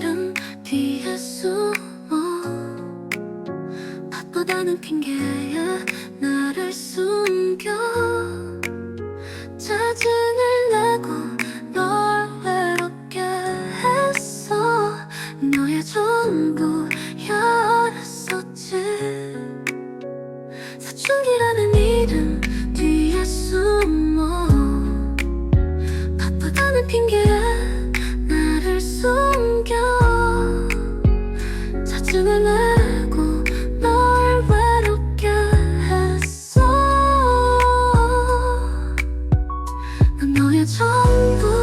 이름 뒤에 숨어. 바쁘다는 핑계에 나를 숨겨. 짜증을 내고 널 외롭게 했어. 너의 전부였었지. 사춘기라는 이름 뒤에 숨어. 从不